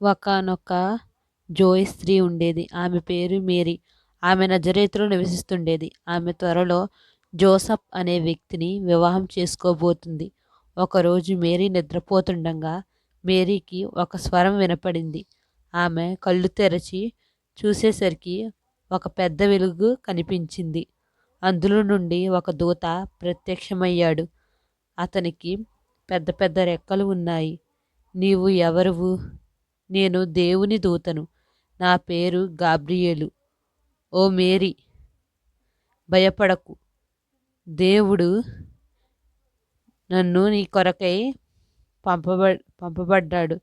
ఒకానొక జోయి స్త్రీ ఉండేది. ఆమె పేరు మేరీ. ఆమె నజరేతులో నివసిస్తుండేది. ఆమె త్వరలో జోసఫ్ అనే వ్యక్తిని వివాహం చేసుకోబోతుంది. ఒకరోజు మేరీ నిద్రపోతుండగా మేరీకి ఒక స్వరం వినపడింది. ఆమె కళ్ళు తెరచి చూసేసరికి ఒక పెద్ద వెలుగు కనిపించింది. అందులో నుండి ఒక దూత ప్రత్యక్షమయ్యాడు. అతనికి పెద్ద పెద్ద రెక్కలు ఉన్నాయి. నీవు ఎవరువు? నేను దేవుని దూతను. నా పేరు గాబ్రియేలు. ఓ మేరీ! భయపడకు. దేవుడు నన్ను నీ కొరకై పంపబ పంపబడ్డాడు.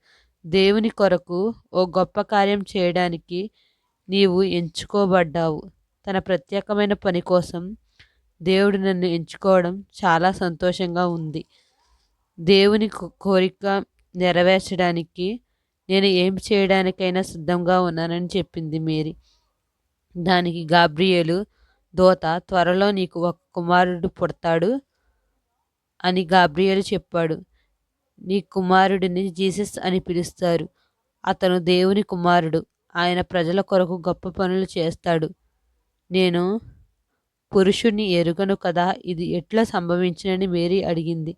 దేవుని కొరకు ఓ గొప్ప కార్యం చేయడానికి నీవు ఎంచుకోబడ్డావు. తన ప్రత్యేకమైన పని కోసం దేవుడు నన్ను ఎంచుకోవడం చాలా సంతోషంగా ఉంది. దేవుని కోరిక నెరవేర్చడానికి నేను ఏం చేయడానికైనా సిద్ధంగా ఉన్నానని చెప్పింది మేరీ. దానికి గాబ్రియేలు దూత త్వరలో నీకు ఒక కుమారుడు పుడతాడు అని గాబ్రియేలు చెప్పాడు. నీ కుమారుడిని జీసస్ అని పిలుస్తారు. అతను దేవుని కుమారుడు. ఆయన ప్రజల కొరకు గొప్ప పనులు చేస్తాడు. నేను పురుషుణ్ణి ఎరుగను కదా ఇది ఎట్లా సంభవించినని మేరీ అడిగింది.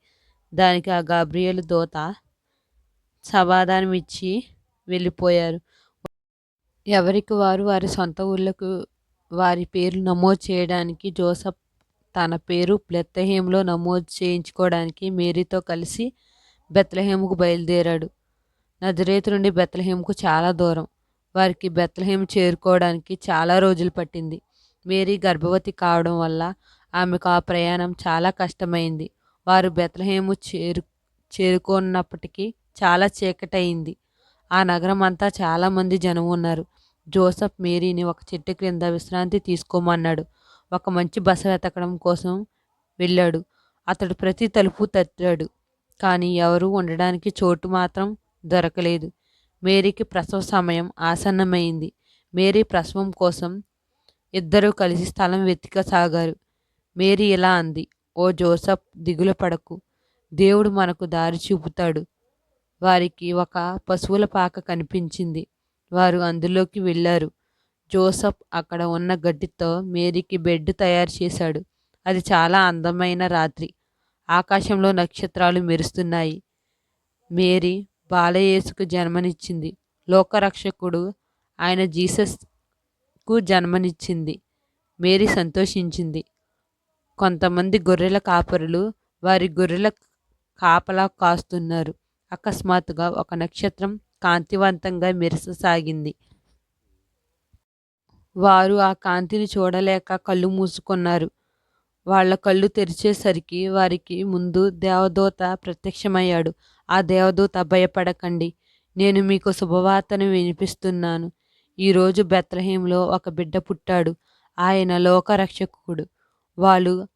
దానికి ఆ గాబ్రియేలు దోత సమాధానమిచ్చి వెళ్ళిపోయారు. ఎవరికి వారు వారి సొంత ఊళ్ళకు వారి పేర్లు నమోదు చేయడానికి జోసఫ్ తన పేరు బెత్లెహేములో నమోదు చేయించుకోవడానికి మేరీతో కలిసి బెత్లహేముకు బయలుదేరాడు. నజరేతు నుండి బెత్లహేముకు చాలా దూరం. వారికి బెత్లెహేము చేరుకోవడానికి చాలా రోజులు పట్టింది. మేరీ గర్భవతి కావడం వల్ల ఆమెకు ఆ ప్రయాణం చాలా కష్టమైంది. వారు బెత్లహేము చేరు చేరుకున్నప్పటికీ చాలా చీకటయింది. ఆ నగరం అంతా చాలామంది జనం ఉన్నారు. జోసఫ్ మేరీని ఒక చెట్టు క్రింద విశ్రాంతి తీసుకోమన్నాడు. ఒక మంచి బస వెతకడం కోసం వెళ్ళాడు. అతడు ప్రతి తలుపు తట్టాడు. కానీ ఎవరూ ఉండడానికి చోటు మాత్రం దొరకలేదు. మేరీకి ప్రసవ సమయం ఆసన్నమైంది. మేరీ ప్రసవం కోసం ఇద్దరూ కలిసి స్థలం వెతికసాగారు మేరీ ఇలా అంది. ఓ జోసఫ్ దిగులు పడకు. దేవుడు మనకు దారి చూపుతాడు. వారికి ఒక పశువుల పాక కనిపించింది. వారు అందులోకి వెళ్ళారు. జోసఫ్ అక్కడ ఉన్న గడ్డితో మేరీకి బెడ్ తయారు చేశాడు. అది చాలా అందమైన రాత్రి. ఆకాశంలో నక్షత్రాలు మెరుస్తున్నాయి. మేరీ బాలయేసుకు జన్మనిచ్చింది. లోకరక్షకుడు ఆయన జీసస్కు జన్మనిచ్చింది. మేరీ సంతోషించింది. కొంతమంది గొర్రెల కాపరులు వారి గొర్రెల కాపలా కాస్తున్నారు. అకస్మాత్తుగా ఒక నక్షత్రం కాంతివంతంగా మెరససాగింది. వారు ఆ కాంతిని చూడలేక కళ్ళు మూసుకున్నారు. వాళ్ళ కళ్ళు తెరిచేసరికి వారికి ముందు దేవదూత ప్రత్యక్షమయ్యాడు. ఆ దేవదూత భయపడకండి. నేను మీకు శుభవార్తను వినిపిస్తున్నాను. ఈరోజు బెత్లెహేములో ఒక బిడ్డ పుట్టాడు. ఆయన లోకరక్షకుడు. వాళ్ళు